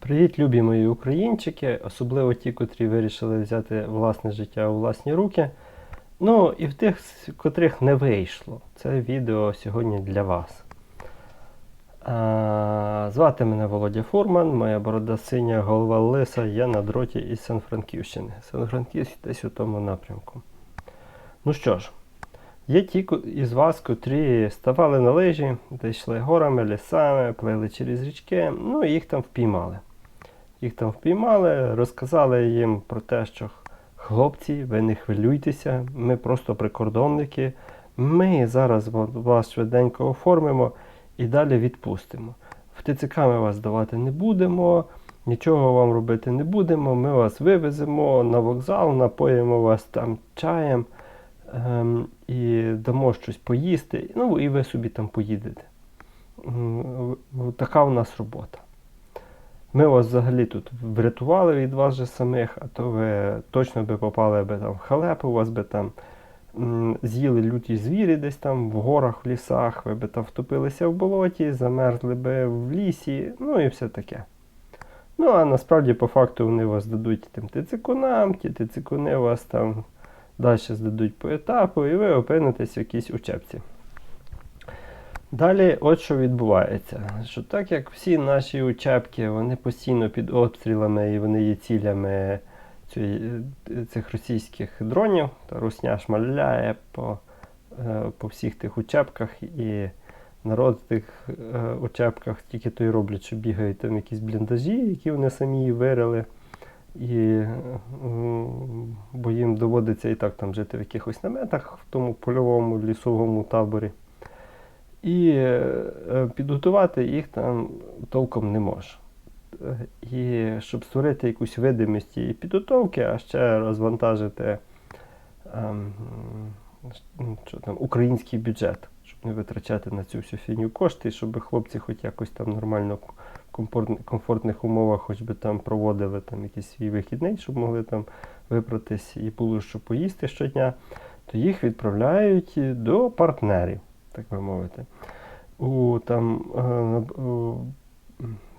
Привіт, любі мої українчики, особливо ті, котрі вирішили взяти власне життя у власні руки. Ну і в тих, котрих не вийшло. Це відео сьогодні для вас. А, звати мене Володя Фурман, моя борода синя, голова лиса, я на дроті із Сан-Франківщини. Сан-Франківськ десь у тому напрямку. Ну що ж, є ті із вас, котрі ставали на лижі, де йшли горами, лісами, плили через річки, ну і їх там впіймали. Їх там впіймали, розказали їм про те, що хлопці, ви не хвилюйтеся, ми просто прикордонники. Ми зараз вас швиденько оформимо і далі відпустимо. В ТЦК вас давати не будемо, нічого вам робити не будемо. Ми вас вивеземо на вокзал, напоїмо вас там чаєм ем, і дамо щось поїсти. Ну і ви собі там поїдете. Така у нас робота. Ми вас взагалі тут врятували від вас же самих, а то ви точно би попали би там в халепу, у вас би там з'їли люті звірі десь там в горах, в лісах, ви би там втопилися в болоті, замерзли би в лісі, ну і все таке. Ну, а насправді, по факту, вони вас дадуть тим тицикунам, ті тицикуни вас там далі здадуть по етапу, і ви опинитесь в якійсь учебці. Далі, от що відбувається. Що так як всі наші учебки, вони постійно під обстрілами і вони є цілями цих російських дронів, та русня шмаляє по, е, по всіх тих учебках, і народ в тих е, учебках тільки то й роблять, що бігають там якісь бліндажі, які вони самі вирили. І, е, бо їм доводиться і так там жити в якихось наметах в тому польовому лісовому таборі. І е, підготувати їх там толком не може. Е, І щоб створити якусь видимість і підготовки, а ще розвантажити ем, що там, український бюджет, щоб не витрачати на цю всю фіню кошти, щоб хлопці хоч якось там нормально в комфортних, умовах хоч би там проводили там якийсь свій вихідний, щоб могли там випратись і було що поїсти щодня, то їх відправляють до партнерів, так би мовити. У, там, е,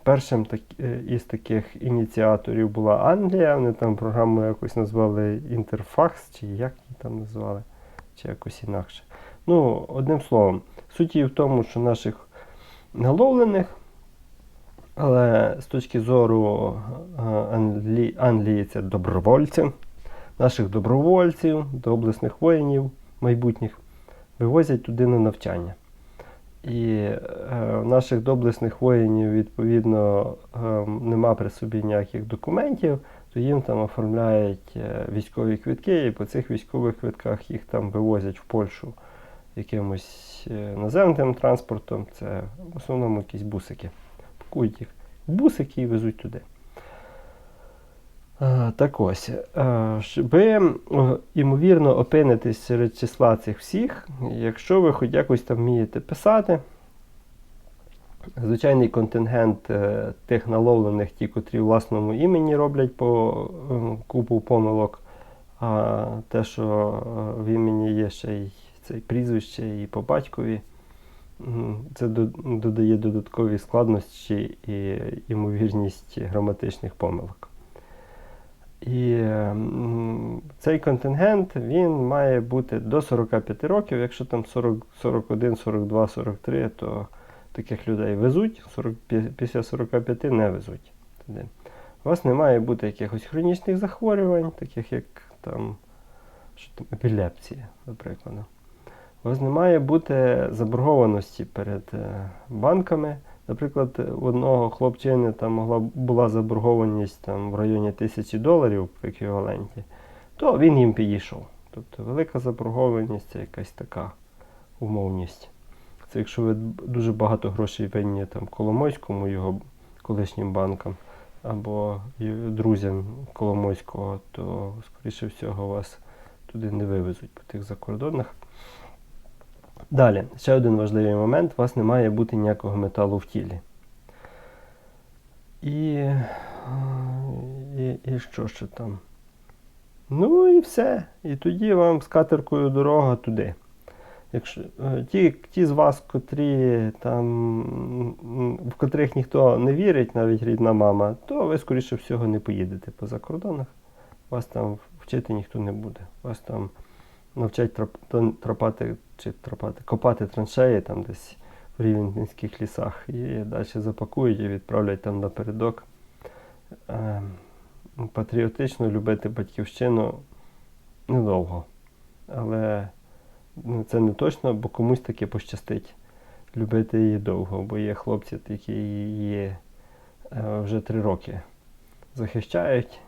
першим так, е, із таких ініціаторів була Англія, вони там програму якось назвали Інтерфакс, чи як її там назвали, чи якось інакше. Ну, одним словом, суть її в тому, що наших наловлених, але з точки зору е, Англі... Англії це добровольці, наших добровольців, доблесних воїнів майбутніх вивозять туди на навчання. І е, наших доблесних воїнів, відповідно, е, нема при собі ніяких документів, то їм там оформляють е, військові квитки, і по цих військових квитках їх там вивозять в Польщу якимось е, наземним транспортом. Це в основному якісь бусики. Пакують їх бусики і везуть туди. Так ось, ви е, ймовірно опинитесь серед числа цих всіх, якщо ви хоч якось там вмієте писати. Звичайний контингент е, тих наловлених, ті, котрі власному імені роблять по е, купу помилок, а те, що в імені є ще й це прізвище і по батькові, це додає додаткові складності і ймовірність граматичних помилок. Цей контингент він має бути до 45 років. Якщо там 40, 41, 42, 43, то таких людей везуть, 40, після 45 не везуть. Туди. У вас не має бути якихось хронічних захворювань, таких як там, що там епілепсія, наприклад. У вас не має бути заборгованості перед е, банками. Наприклад, у одного хлопчини там могла була заборгованість там, в районі тисячі доларів в еквіваленті, то він їм підійшов. Тобто велика заборгованість це якась така умовність. Це якщо ви дуже багато грошей винні там Коломойському, його колишнім банкам, або друзям Коломойського, то, скоріше всього, вас туди не вивезуть по тих закордонах. Далі, ще один важливий момент: у вас не має бути ніякого металу в тілі. І, і, і що ще там? Ну і все. І тоді вам з катеркою дорога туди. Якщо е, ті, ті з вас, котрі там, в котрих ніхто не вірить, навіть рідна мама, то ви, скоріше всього, не поїдете по закордонах. Вас там вчити ніхто не буде. Вас там навчать тропати чи тропати, копати траншеї там десь в рівненських лісах і далі запакують і відправлять там напередок. Е, патріотично любити батьківщину недовго. Але ну, це не точно, бо комусь таки пощастить любити її довго, бо є хлопці, які її е, вже три роки захищають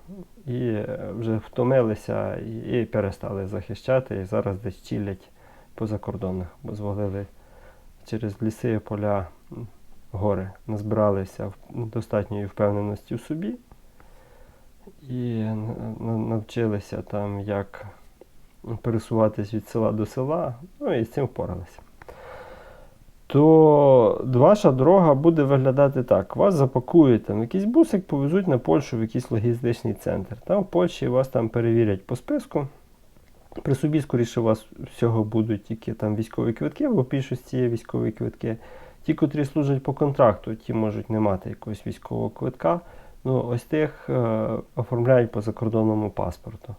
і е, вже втомилися і, перестали захищати, і зараз десь чилять по закордонах, бо звалили через ліси, поля, гори, назбиралися достатньої впевненості в собі і навчилися там, як пересуватись від села до села, ну і з цим впоралися. То ваша дорога буде виглядати так: вас запакують там якийсь бусик, повезуть на Польщу в якийсь логістичний центр. Там в Польщі вас там перевірять по списку. При собі, скоріше, у вас всього будуть тільки там військові квитки, бо в більшості є військові квитки. Ті, котрі служать по контракту, ті можуть не мати якогось військового квитка. Ну, ось тих е, оформляють по закордонному паспорту.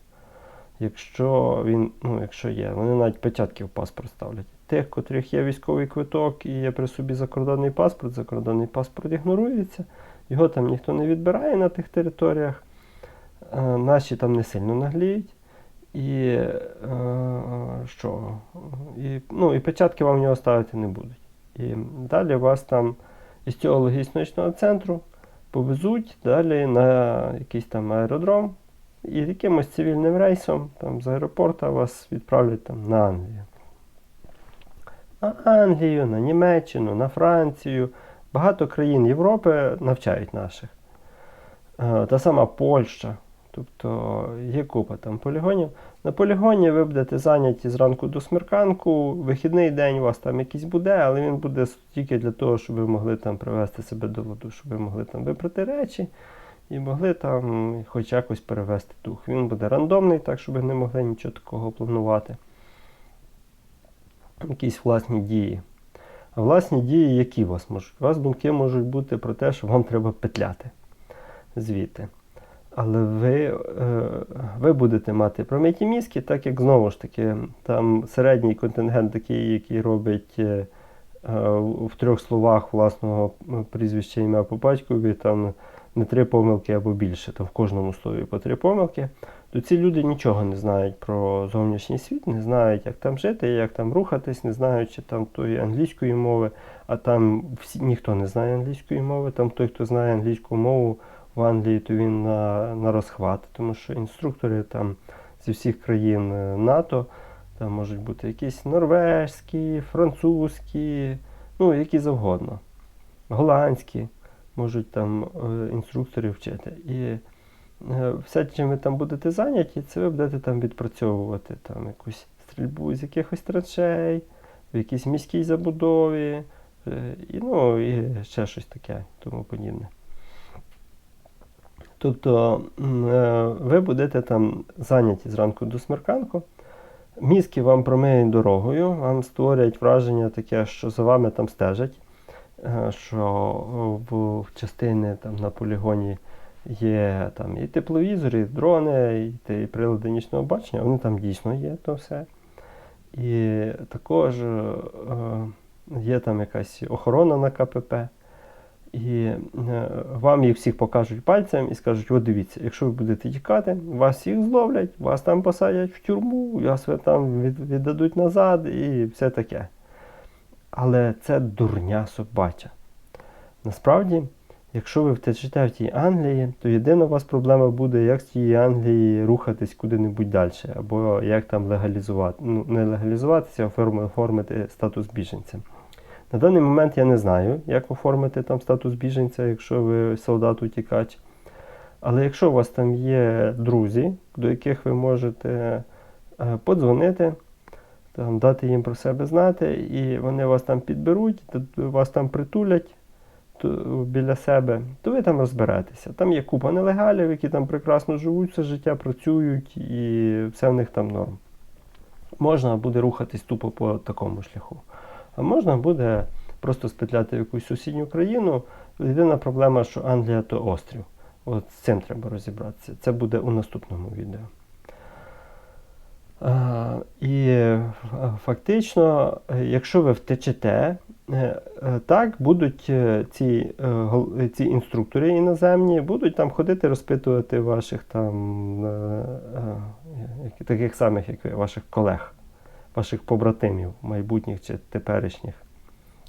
Якщо він, ну, якщо є, вони навіть печатки в паспорт ставлять. Тих, котрих є військовий квиток і є при собі закордонний паспорт, закордонний паспорт ігнорується, його там ніхто не відбирає на тих територіях. Е, наші там не сильно нагліють. І е, що? І, ну, і печатки вам в нього ставити не будуть. І далі вас там із цього логістичного центру повезуть далі на якийсь там аеродром і якимось цивільним рейсом там, з аеропорту вас відправлять там, на Англію. На Англію, на Німеччину, на Францію. Багато країн Європи навчають наших. Е, Та сама Польща. Тобто є купа там полігонів. На полігоні ви будете зайняті зранку до смерканку, вихідний день у вас там якийсь буде, але він буде тільки для того, щоб ви могли там привести себе до ладу, щоб ви могли там випрати речі і могли там хоч якось перевести дух. Він буде рандомний, так щоб ви не могли нічого такого планувати. Якісь власні дії. А власні дії, які у вас можуть? У вас думки можуть бути про те, що вам треба петляти звідти. Але ви, е, ви будете мати промиті мізки, так як знову ж таки, там середній контингент такий, який робить е, е, в трьох словах власного прізвища ім'я по батькові, там не три помилки або більше, там в кожному слові по три помилки, то ці люди нічого не знають про зовнішній світ, не знають, як там жити, як там рухатись, не знаючи там тої англійської мови, а там всі, ніхто не знає англійської мови, там той, хто знає англійську мову, в Англії, то він на, на розхват, тому що інструктори там зі всіх країн е, НАТО, там можуть бути якісь норвежські, французькі, ну, які завгодно, голландські, можуть там е, інструктори вчити. І е, все, чим ви там будете зайняті, це ви будете там відпрацьовувати там якусь стрільбу з якихось траншей, в якійсь міській забудові, е, і, ну, і ще щось таке, тому подібне. Тобто ви будете там зайняті зранку до смерканку, мізки вам промиють дорогою, вам створять враження таке, що за вами там стежать, що в, в частини там, на полігоні є там, і тепловізори, і дрони, і, і прилади нічного бачення, вони там дійсно є, то все. І також е, є там якась охорона на КПП. І е, вам їх всіх покажуть пальцем і скажуть: от дивіться, якщо ви будете тікати, вас всіх зловлять, вас там посадять в тюрму, вас ви там від- віддадуть назад і все таке. Але це дурня собача. Насправді, якщо ви втечете в тій Англії, то єдина у вас проблема буде, як з тієї Англії рухатись куди-небудь далі, або як там легалізувати, ну не легалізуватися, а оформити статус біженця. На даний момент я не знаю, як оформити там статус біженця, якщо ви солдат утікач. Але якщо у вас там є друзі, до яких ви можете е, подзвонити, там, дати їм про себе знати, і вони вас там підберуть, вас там притулять то, біля себе, то ви там розберетеся. Там є купа нелегалів, які там прекрасно живуть все життя, працюють і все в них там норм. можна буде рухатись тупо по такому шляху. А можна буде просто спетляти в якусь сусідню країну. Єдина проблема, що Англія то острів. От з цим треба розібратися. Це буде у наступному відео. А, і е, фактично, е, якщо ви втечете, е, е, так будуть е, ці, е, е, ці інструктори іноземні, будуть там ходити розпитувати ваших там е, е, таких самих, як ви, ваших колег, ваших побратимів, майбутніх чи теперішніх,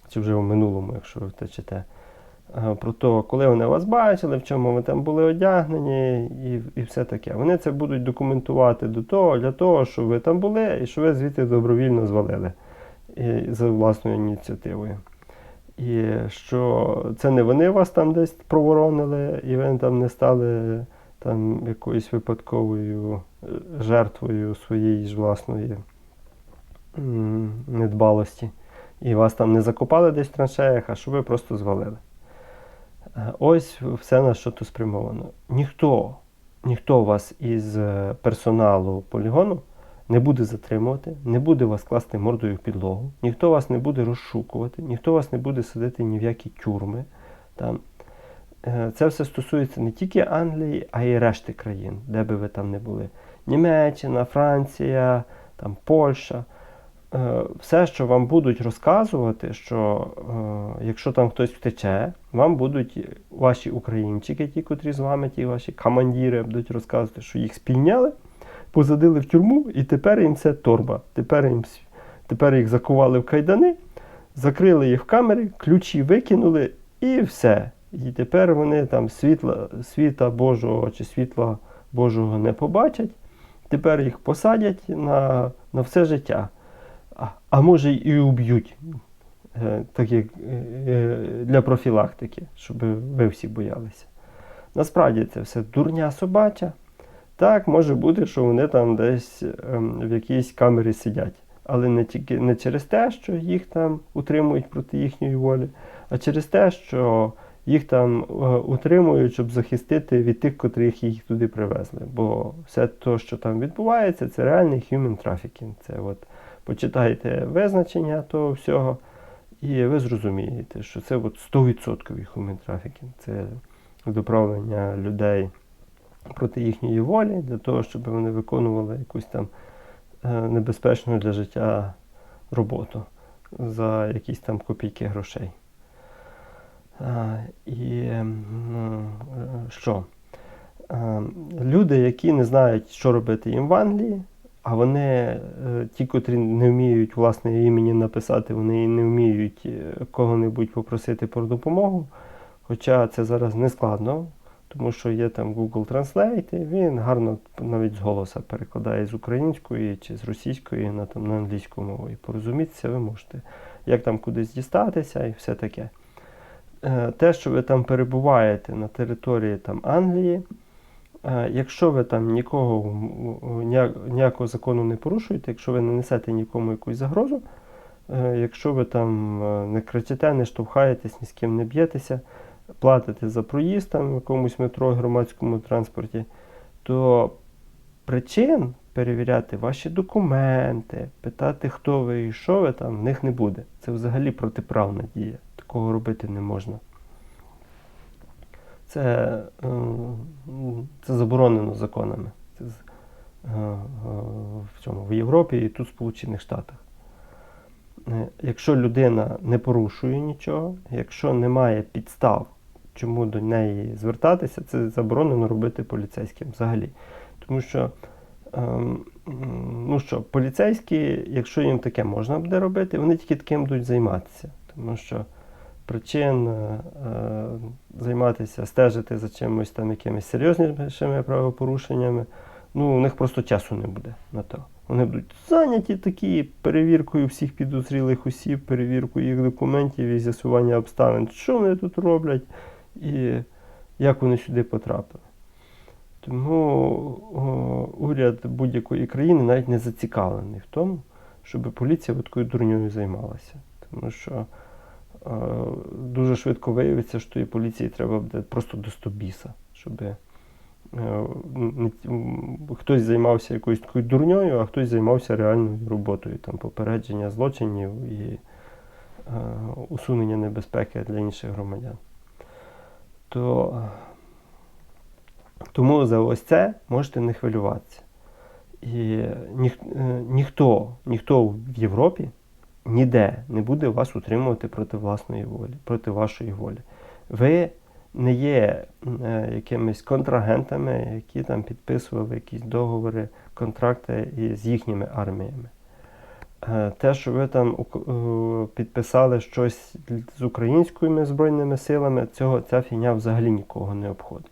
чи вже в минулому, якщо ви втечете. Е, Про те, коли вони вас бачили, в чому ви там були одягнені, і, і все таке. Вони це будуть документувати до того, для того, щоб ви там були і що ви звідти добровільно звалили і, за власною ініціативою. І що це не вони вас там десь проворонили, і ви там не стали там якоюсь випадковою е, жертвою своєї ж власної недбалості. І вас там не закопали десь в траншеях, а що ви просто звалили. Е, Ось все на що то спрямовано. Ніхто, ніхто вас із е, персоналу полігону не буде затримувати, не буде вас класти мордою в підлогу, ніхто вас не буде розшукувати, ніхто вас не буде садити ні в які тюрми. Там. Е, Це все стосується не тільки Англії, а й решти країн, де би ви там не були. Німеччина, Франція, там, Польща. Е, Все, що вам будуть розказувати, що е, якщо там хтось втече, вам будуть ваші українчики, ті, котрі з вами, ті ваші командіри, будуть розказувати, що їх спійняли, посадили в тюрму, і тепер їм це торба. Тепер, їм, тепер їх закували в кайдани, закрили їх в камері, ключі викинули і все. І тепер вони там світла, світа Божого чи світла Божого не побачать. Тепер їх посадять на, на все життя. А, може і уб'ють, е, так як е, е, для профілактики, щоб ви всі боялися. Насправді це все дурня собача. Так, може бути, що вони там десь ем, в якійсь камері сидять. Але не, тільки, не через те, що їх там утримують проти їхньої волі, а через те, що їх там утримують, щоб захистити від тих, котрих їх туди привезли. Бо все те, що там відбувається, це реальний human trafficking. Це от почитайте визначення того всього, і ви зрозумієте, що це от 100% human trafficking. Це доправлення людей проти їхньої волі, для того, щоб вони виконували якусь там е, небезпечну для життя роботу за якісь там копійки грошей. І е, що? Е, Люди, які не знають, що робити їм в Англії, а вони, е, ті, котрі не вміють власне імені написати, вони не вміють е, кого-небудь попросити про допомогу. Хоча це зараз не складно, тому що є там Google Translate, і він гарно навіть з голоса перекладає з української чи з російської на, там, на англійську мову. І порозумітися ви можете, як там кудись дістатися і все таке. Е, Те, що ви там перебуваєте на території там, Англії, якщо ви там нікого ніякого закону не порушуєте, якщо ви не несете нікому якусь загрозу, е, якщо ви там е, не кричите, не штовхаєтесь, ні з ким не б'єтеся, платите за проїзд там в якомусь метро, громадському транспорті, то причин перевіряти ваші документи, питати, хто ви і що ви там, в них не буде. Це взагалі протиправна дія. Такого робити не можна. Це, е, це заборонено законами. Це е, е, в цьому в Європі і тут в Сполучених Штатах. Якщо людина не порушує нічого, якщо немає підстав, чому до неї звертатися, це заборонено робити поліцейським взагалі. Тому що, ну що, поліцейські, якщо їм таке можна буде робити, вони тільки таким будуть займатися. Тому що причин е, е, займатися, стежити за чимось там якимись серйознішими правопорушеннями, ну, у них просто часу не буде на то. Вони будуть зайняті такі перевіркою всіх підозрілих осіб, перевіркою їх документів і з'ясування обставин, що вони тут роблять і як вони сюди потрапили. Тому о, уряд будь-якої країни навіть не зацікавлений в тому, щоб поліція такою дурньою займалася. Тому що дуже швидко виявиться, що і поліції треба буде просто до стобіса, щоб е, м, хтось займався якоюсь такою дурньою, а хтось займався реальною роботою, там попередження злочинів і е, усунення небезпеки для інших громадян. То, тому за ось це можете не хвилюватися. І ніх, е, ніхто, ніхто в Європі ніде не буде вас утримувати проти власної волі, проти вашої волі. Ви не є е, якимись контрагентами, які там підписували якісь договори, контракти із їхніми арміями. Е, Те, що ви там е, підписали щось з українськими збройними силами, цього, ця фігня взагалі нікого не обходить.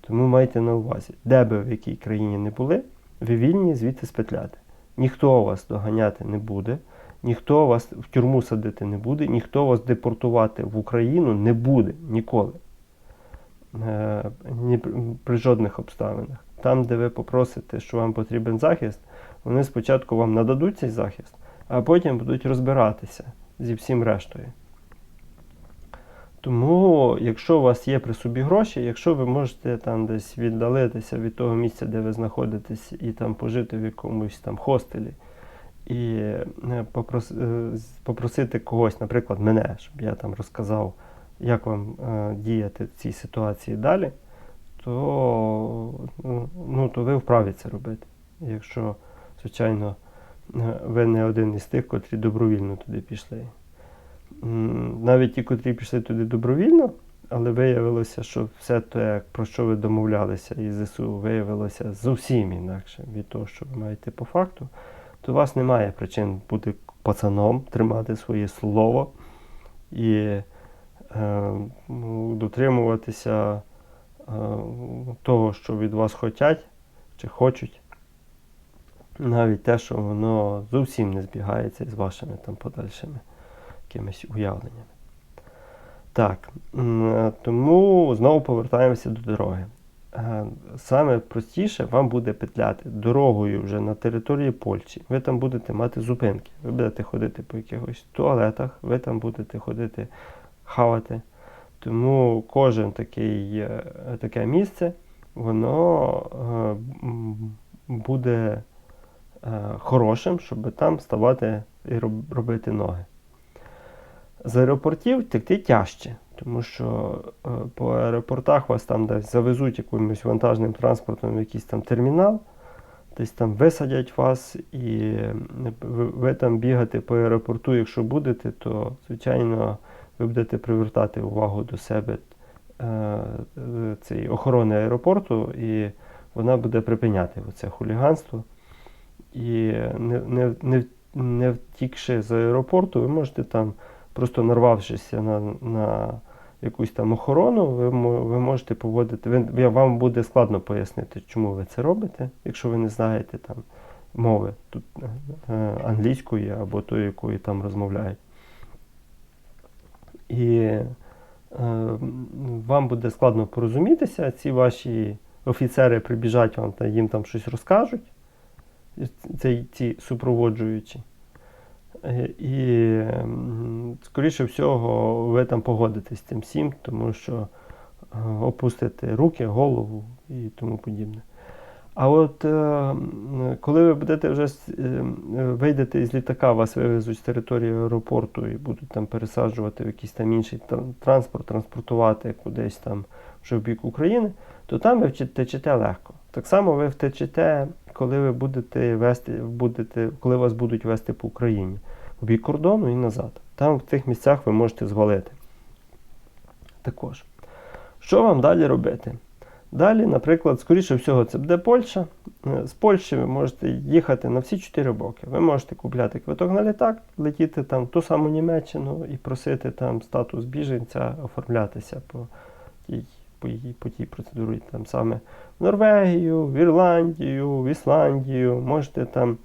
Тому майте на увазі, де би в якій країні не були, ви вільні звідти спетляти. Ніхто вас доганяти не буде, ніхто вас в тюрму садити не буде, ніхто вас депортувати в Україну не буде ніколи. Е, ні при- жодних обставинах. Там, де ви попросите, що вам потрібен захист, вони спочатку вам нададуть цей захист, а потім будуть розбиратися зі всім рештою. Тому, якщо у вас є при собі гроші, якщо ви можете там десь віддалитися від того місця, де ви знаходитесь, і там пожити в якомусь там хостелі, і е, е, попросити когось, наприклад, мене, щоб я там розказав, як вам е, діяти в цій ситуації далі, то, ну, ну, то ви вправі це робити. Якщо, звичайно, ви не один із тих, котрі добровільно туди пішли. Навіть ті, котрі пішли туди добровільно, але виявилося, що все те, про що ви домовлялися із ЗСУ, виявилося зовсім інакше від того, що ви маєте по факту, то у вас немає причин бути пацаном, тримати своє слово і е, дотримуватися е, того, що від вас хочуть чи хочуть. Навіть те, що воно зовсім не збігається з вашими там подальшими якимись уявленнями. Так, е, тому знову повертаємося до дороги. Саме простіше вам буде петляти дорогою вже на території Польщі. Ви там будете мати зупинки. Ви будете ходити по якихось туалетах, ви там будете ходити хавати. Тому кожен такий, е, таке місце, воно е, буде е, хорошим, щоб там ставати і робити ноги. З аеропортів втекти тяжче, тому що е, по аеропортах вас там десь завезуть якимось вантажним транспортом в якийсь там термінал, десь там висадять вас, і е, ви, там бігати по аеропорту, якщо будете, то звичайно ви будете привертати увагу до себе е, цієї охорони аеропорту, і вона буде припиняти це хуліганство. І не, не, не, не втікши з аеропорту, ви можете там, просто нарвавшися на, на якусь там охорону, ви, ви можете поводити. Ви, вам буде складно пояснити, чому ви це робите, якщо ви не знаєте там мови тут, е, англійської або тої, якою там розмовляють. І е, вам буде складно порозумітися, ці ваші офіцери прибіжать вам та їм там щось розкажуть, ці, ці супроводжуючі. І, скоріше всього, ви там погодитесь з цим всім, тому що е, опустите руки, голову і тому подібне. А от е, коли ви будете вже е, вийдете із літака, вас вивезуть з території аеропорту і будуть там пересаджувати в якийсь там інший транспорт, транспортувати кудись там вже в бік України, то там ви втечете легко. Так само ви втечете, коли ви будете вести, будете, коли вас будуть вести по Україні, в бік кордону і назад. Там в цих місцях ви можете звалити. Також. Що вам далі робити? Далі, наприклад, скоріше всього, це буде Польща. Е, З Польщі ви можете їхати на всі чотири боки. Ви можете купляти квиток на літак, летіти там в ту саму Німеччину і просити там статус біженця, оформлятися по тій, по, її- по тій процедурі. Там саме в Норвегію, в Ірландію, в Ісландію. Можете там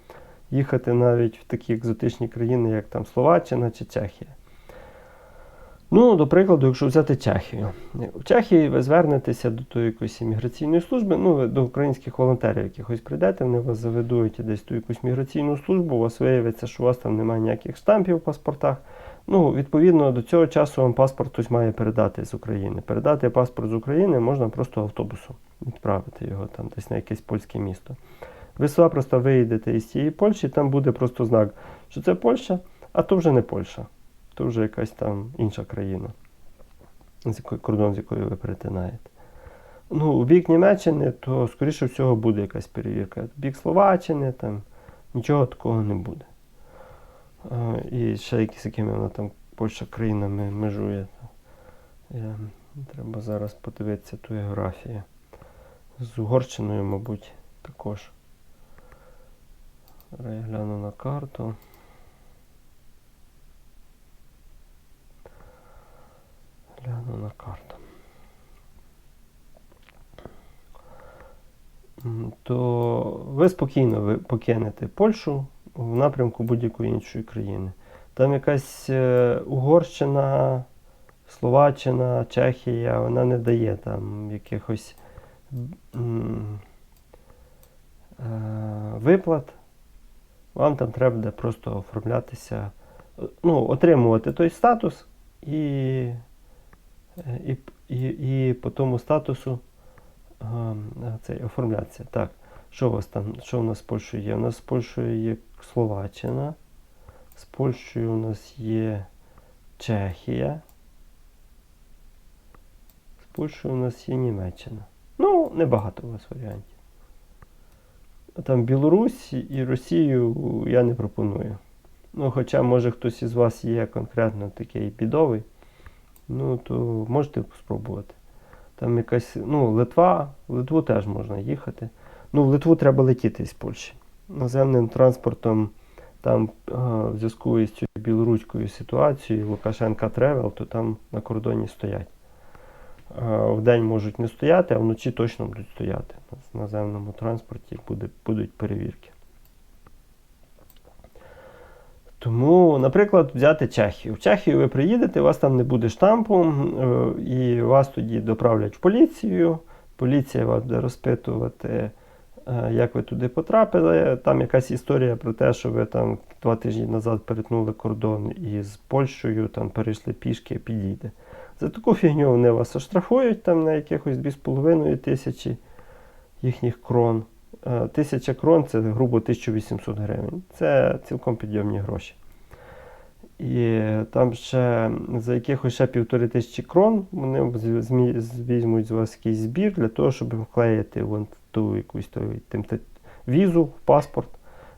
їхати навіть в такі екзотичні країни, як там Словаччина чи Чехія. Ну, до прикладу, якщо взяти Чехію. В Чехії ви звернетеся до тої якоїсь імміграційної служби, ну, до українських волонтерів якихось прийдете, вони вас заведуть десь ту якусь міграційну службу, у вас виявиться, що у вас там немає ніяких штампів в паспортах. Ну, відповідно, до цього часу вам паспорт хтось має передати з України. Передати паспорт з України можна просто автобусом, відправити його там десь на якесь польське місто. Ви просто виїдете із цієї Польщі, там буде просто знак, що це Польща, а то вже не Польща, то вже якась там інша країна, з якої кордон, з якою ви перетинаєте. Ну, у бік Німеччини, то, скоріше всього, буде якась перевірка. В бік Словаччини, там нічого такого не буде. І ще якісь якими вона там Польща країнами межує. Я, треба зараз подивитися ту географію. З Угорщиною, мабуть, також. Я гляну на карту. Гляну на карту. То ви спокійно покинете Польщу в напрямку будь-якої іншої країни. Там якась е, Угорщина, Словаччина, Чехія, вона не дає там якихось е, виплат. Вам там треба буде просто оформлятися, е, ну, отримувати той статус і, е, і, і, і по тому статусу цей, оформлятися. Так, що у вас там, що у нас з Польщею є? У нас з Польщею є Словаччина, з Польщею у нас є Чехія. З Польщею у нас є Німеччина. Ну, небагато у вас варіантів. А Там Білорусь і Росію я не пропоную. Ну, хоча, може, хтось із вас є конкретно такий бідовий, ну, то можете спробувати. Там якась, ну, Литва, в Литву теж можна їхати. Ну, в Литву треба летіти з Польщі. Наземним транспортом там в зв'язку із цією білоруською ситуацією Лукашенка Тревел, то там на кордоні стоять. А, Вдень можуть не стояти, а вночі точно будуть стояти. На наземному транспорті буде, будуть перевірки. Тому, наприклад, взяти Чехію. В Чехію ви приїдете, у вас там не буде штампу, е, і вас тоді доправлять в поліцію. Поліція вас буде розпитувати, е, як ви туди потрапили. Там якась історія про те, що ви там два тижні назад перетнули кордон із Польщею, там перейшли пішки, підійде. За таку фігню вони вас оштрафують там на якихось 2,5 тисячі їхніх крон. Е, Тисяча крон це грубо 1800 гривень. Це цілком підйомні гроші. І там ще за якихось ще півтори тисячі крон вони візьмуть з вас якийсь збір для того, щоб вклеїти ту якусь той, тим, візу паспорт,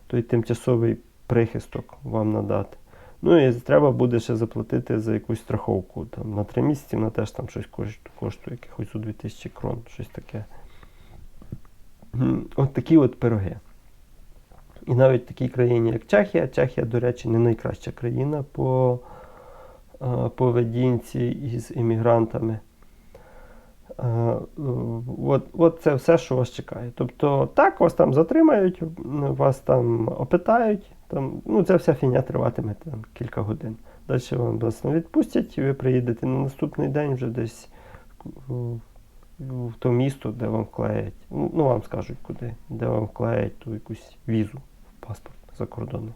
той тимчасовий прихисток вам надати. Ну і треба буде ще заплатити за якусь страховку. Там, на три місяці вона теж там щось кош- коштує, якихось у 2000 крон, щось таке. От такі от пироги. І навіть в такій країні, як Чехія, Чехія, до речі, не найкраща країна по поведінці із іммігрантами. Е, От, от це все, що вас чекає. Тобто, так, вас там затримають, вас там опитають. Там, ну, ця вся фігня триватиме там, кілька годин. Далі вам вас відпустять, і ви приїдете на наступний день вже десь в, в то місто, де вам вклеять. Ну, ну, вам скажуть куди, де вам вклеять ту якусь візу в паспорт за кордоном.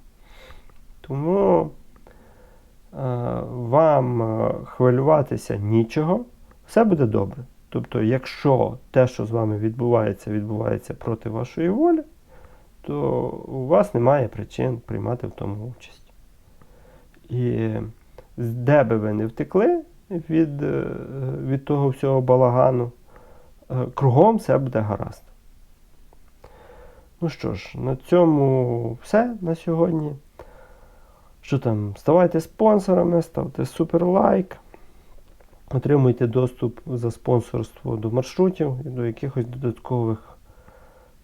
Тому е, вам е, хвилюватися нічого, все буде добре. Тобто, якщо те, що з вами відбувається, відбувається проти вашої волі, то у вас немає причин приймати в тому участь. І де би ви не втекли від, е, від того всього балагану, е, кругом все буде гаразд. Ну що ж, на цьому все на сьогодні. Що там? Ставайте спонсорами, ставте супер лайк. Отримуйте доступ за спонсорство до маршрутів і до якихось додаткових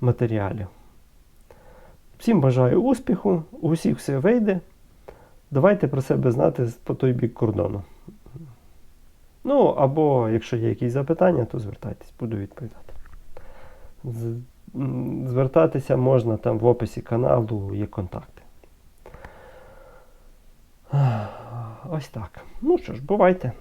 матеріалів. Всім бажаю успіху, у всіх все вийде. Давайте про себе знати по той бік кордону. Ну, або якщо є якісь запитання, то звертайтесь, буду відповідати. Звертатися можна там в описі каналу, є контакти. Ось так. Ну що ж, бувайте.